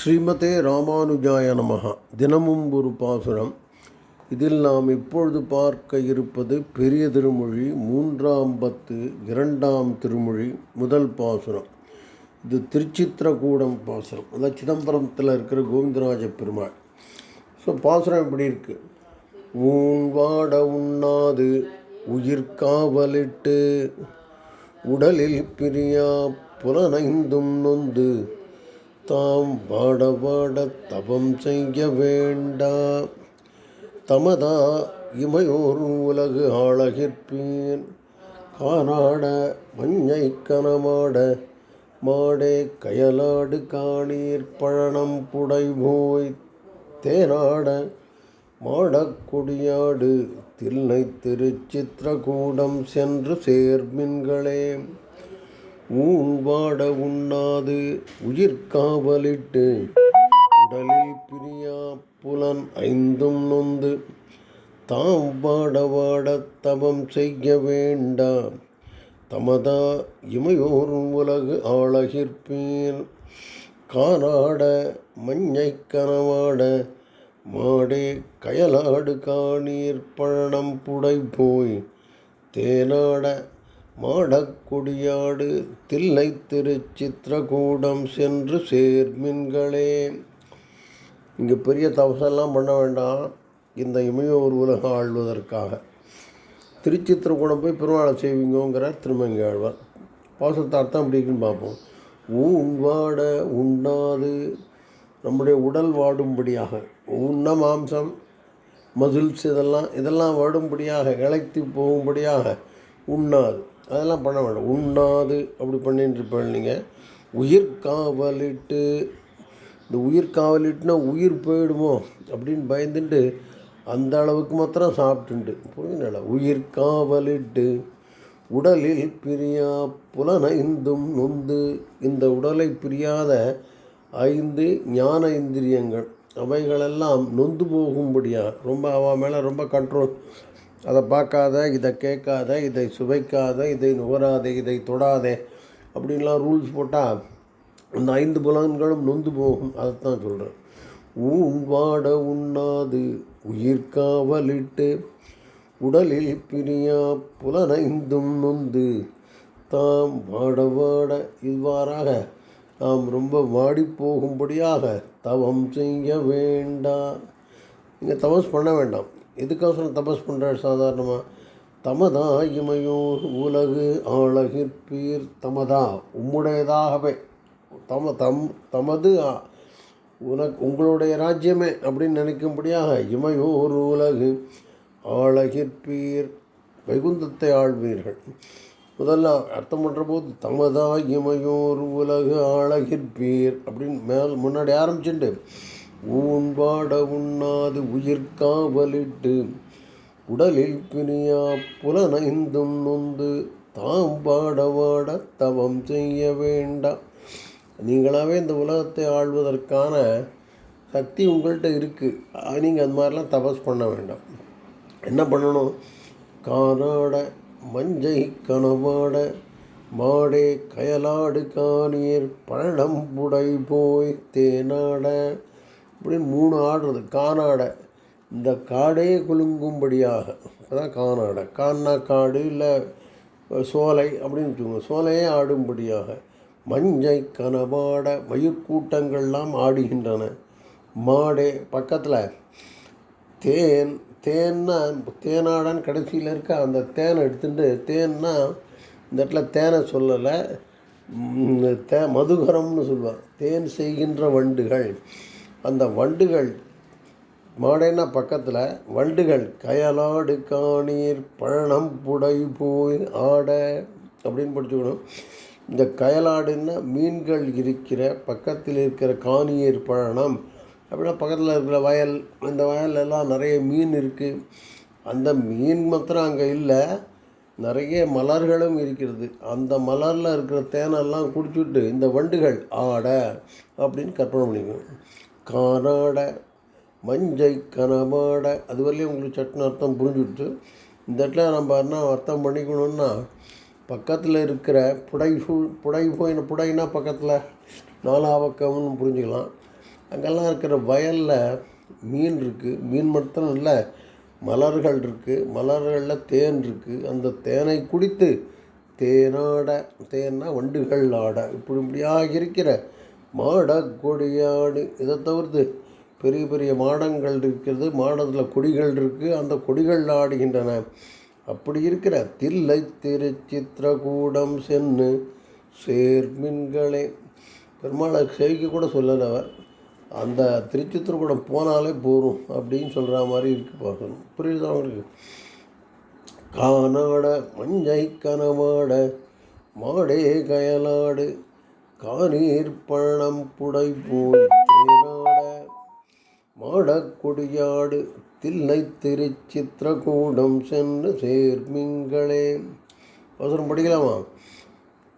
ஸ்ரீமதே ராமானுஜாய நமகா தினமும் ஒரு பாசுரம். இதில் நாம் இப்பொழுது பார்க்க இருப்பது பெரிய திருமொழி மூன்றாம் பத்து இரண்டாம் திருமொழி முதல் பாசுரம். இது திருச்சித்திரகூடம் பாசுரம். அதாவது சிதம்பரத்தில் இருக்கிற கோவிந்தராஜ பெருமாள். ஸோ பாசுரம் எப்படி இருக்கு? ஊன் வாட உண்ணாது உயிர்காவலிட்டு உடலில் பிரியா புலனைந்தும் நொந்து தாம் வாடவாட தவம் செய்ய வேண்டா தமதா இமையோர் உலகு ஆளகிற்பீன். காராட மஞ்சை கனமாட மாடே கயலாடு காணீர் பழனம் புடைபோய் தேனாட மாடக்குடியாடு தில்லை திருச்சித்திரகூடம் சென்று சேர்மின்களே. ஊன் வாட உண்ணாது உயிர்காவலிட்டு உடலில் பிரியா புலன் ஐந்தும் நொந்து. தாம் வாட வாட தவம் செய்ய வேண்டா தமதா இமையோர் உலகு ஆளகிற்பீர். காராட மஞ்சை கனவாட மாடே கயலாடு காணீர் பழனம் புடை போய் தேனாட மாடக்குடியாடு தில்லை திருச்சித்திரகூடம் சென்று சேர்மின்களே இங்கே பெரிய தவசெல்லாம் பண்ண வேண்டாம். இந்த இமையோர் உலகம் ஆள்வதற்காக. திருச்சித்திரகூடம் போய் பெருமாளை செய்வீங்கிறார் திருமங்கி ஆழ்வார் பாசத்தை அர்த்தம் அப்படி இருக்குன்னு பார்ப்போம். ஊன் வாட உண்ணாது. நம்முடைய உடல் வாடும்படியாக. உண்ண மாம்சம் மசில்ஸ் இதெல்லாம் இதெல்லாம் வாடும்படியாக இழைத்து போகும்படியாக உண்ணாது. அதெல்லாம் பண்ண வேண்டாம். உண்ணாது அப்படி பண்ணிட்டு இருப்பேன் நீங்கள் உயிர் காவலிட்டு இந்த உயிர் காவலிட்டுனா உயிர் போயிடுமோ அப்படின்னு பயந்துட்டு அந்த அளவுக்கு மாத்திரம் சாப்பிட்டுண்டு. புரியுதுங்களா உயிர் காவலிட்டு உடலில் பிரியா புலனைந்தும் நொந்து இந்த உடலை பிரியாத ஐந்து ஞான இந்திரியங்கள் அவைகளெல்லாம் நொந்து போகும்படியா? ரொம்ப அவ மேலே ரொம்ப கண்ட்ரோல் அதை பார்க்காத இதை கேட்காத இதை சுவைக்காத இதை நுகராதே இதை தொடாதே அப்படின்லாம் ரூல்ஸ் போட்டால் அந்த ஐந்து புலன்களும் நொந்து போகும். அதைத்தான் சொல்கிறேன் ஊன் வாட உண்ணாது உயிர்காவலிட்டு உடலில் பிரியா புலனைந்தும் நொந்து தாம் வாட வாட இவ்வாறாக நாம் ரொம்ப வாடி போகும்படியாக தவம் செய்ய வேண்டாம். நீங்கள் தவஸ் பண்ண வேண்டாம். எதுக்கோசரம் தபஸ் பண்ணுறார் சாதாரணமாக தமதா இமையோர் உலகு ஆளகிற்பீர் தமதா. உம்முடையதாகவே. தம தம் தமது உனக்கு உங்களுடைய ராஜ்யமே அப்படின்னு நினைக்கும்படியாக இமையோர் உலகு ஆளகிற்பீர் வைகுந்தத்தை ஆழ்வீர்கள் முதல்ல அர்த்தம் பண்ணுற போது தமதா இமையோர் உலகு ஆளகிற்பீர் அப்படின்னு மேல் முன்னாடி ஆரம்பிச்சுட்டு ஊன்பாட உண்ணாது உயிர்காவலிட்டு உடலில் பிரியா புலனைந்தும் நொந்து தாம் பாடவாட தவம் செய்ய வேண்டாம் நீங்களாகவே இந்த உலகத்தை ஆள்வதற்கான சக்தி உங்கள்கிட்ட இருக்குது நீங்கள் அந்த மாதிரிலாம் தபஸ் பண்ண வேண்டாம். என்ன பண்ணணும்? காராட மஞ்சை கனவாட மாடே கயலாடு காணியர் பழம் புடை போய் தேனாட. இப்படின்னு மூணு ஆடுறது கானாடை. இந்த காடே குலுங்கும்படியாக. அதான் கானாடை. கான்னா காடு இல்லை சோலை அப்படின்னு வச்சுக்கோங்க சோலையே ஆடும்படியாக மஞ்சை கனவாட மயிர்கூட்டங்கள்லாம் ஆடுகின்றன. மாடே பக்கத்தில் தேன் தேன்னா தேனாடான்னு கடைசியில் இருக்க அந்த தேனை எடுத்துட்டு தேன்னா இந்த இடத்துல தேனை சொல்லலை. தே மதுகரம்னு சொல்லுவாள் தேன் செய்கின்ற வண்டுகள். அந்த வண்டுகள் மாடேனா பக்கத்தில் வண்டுகள் கயலாடு காணீர் பழனம் புடை போய் ஆட அப்படின்னு படிச்சுக்கணும். இந்த கயலாடுன்னா மீன்கள் இருக்கிற பக்கத்தில் இருக்கிற காணியர் பழனம். அப்படின்னா பக்கத்தில் இருக்கிற வயல் அந்த வயலெல்லாம் நிறைய மீன் இருக்குது அந்த மீன் மாத்திரம் அங்கே இல்லை நிறைய மலர்களும் இருக்கிறது. அந்த மலரில் இருக்கிற தேனெல்லாம் குடிச்சுட்டு இந்த வண்டுகள் ஆட அப்படின்னு கற்பனை பண்ணிக்கணும். காணாட மஞ்சை கனமாட. அது வரலையும் உங்களுக்கு சட்னு அர்த்தம் புரிஞ்சுடுச்சு. இந்த இடத்துல நம்ம என்ன அர்த்தம் பண்ணிக்கணும்னா பக்கத்தில் இருக்கிற புடை புடை போயின புடைனா பக்கத்தில் நாலா பக்கம்னு புரிஞ்சுக்கலாம். அங்கெல்லாம் இருக்கிற வயலில் மீன் இருக்குது மீன் மட்டும் இல்லை மலர்கள் இருக்குது மலர்களில் தேன் இருக்குது அந்த தேனை குடித்து தேனாட தேன்னா வண்டுகள் ஆட. இப்படி இப்படியாக இருக்கிற மாட கொடியாடு இதை தவிர்த்து பெரிய பெரிய மாடங்கள் இருக்கிறது மாடத்தில் கொடிகள் இருக்குது அந்த கொடிகள் ஆடுகின்றன. அப்படி இருக்கிற தில்லை திருச்சித்திரகூடம் சென்னு சேர்மின்களே. பெருமாளை சேவிக்க கூட சொல்லலை அவர். அந்த திருச்சித்திரகூடம் போனாலே போகும் அப்படின்னு சொல்கிற மாதிரி இருக்கு பார்க்கணும். புரியுது அவங்களுக்கு கானாட மஞ்சை கனமாட மாடே கயலாடு. காணீர் பழம் புடை போய் தேனாட மாடக்கொடியாடு தில்லை திருச்சித்திரகூடம் சென்று சேர்மிங்களே அவசரம் படிக்கலாமா?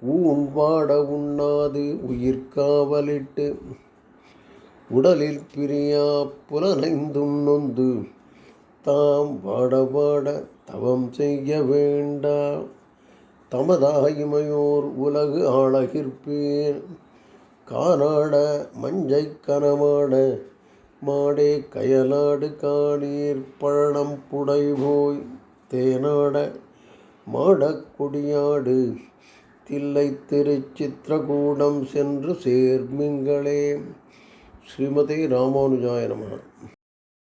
ஊன்பாட உண்ணாது உயிர் காவலிட்டு உடலில் பிரியா புலனைந்தும் நொந்து தாம் வாட வாட தவம் செய்ய வேண்டாம் வேண்டா தமதாயிமையோர் உலகு ஆளகிற்பேன் காணாட மஞ்சை கனமாட மாடே கயலாடு காணீர். பழனம் புடைபோய் தேனாட மாடக்கொடியாடு தில்லை திருச்சித்திரகூடம் சென்று சேர்மிங்களே. ஸ்ரீமதி ராமானுஜாய நமः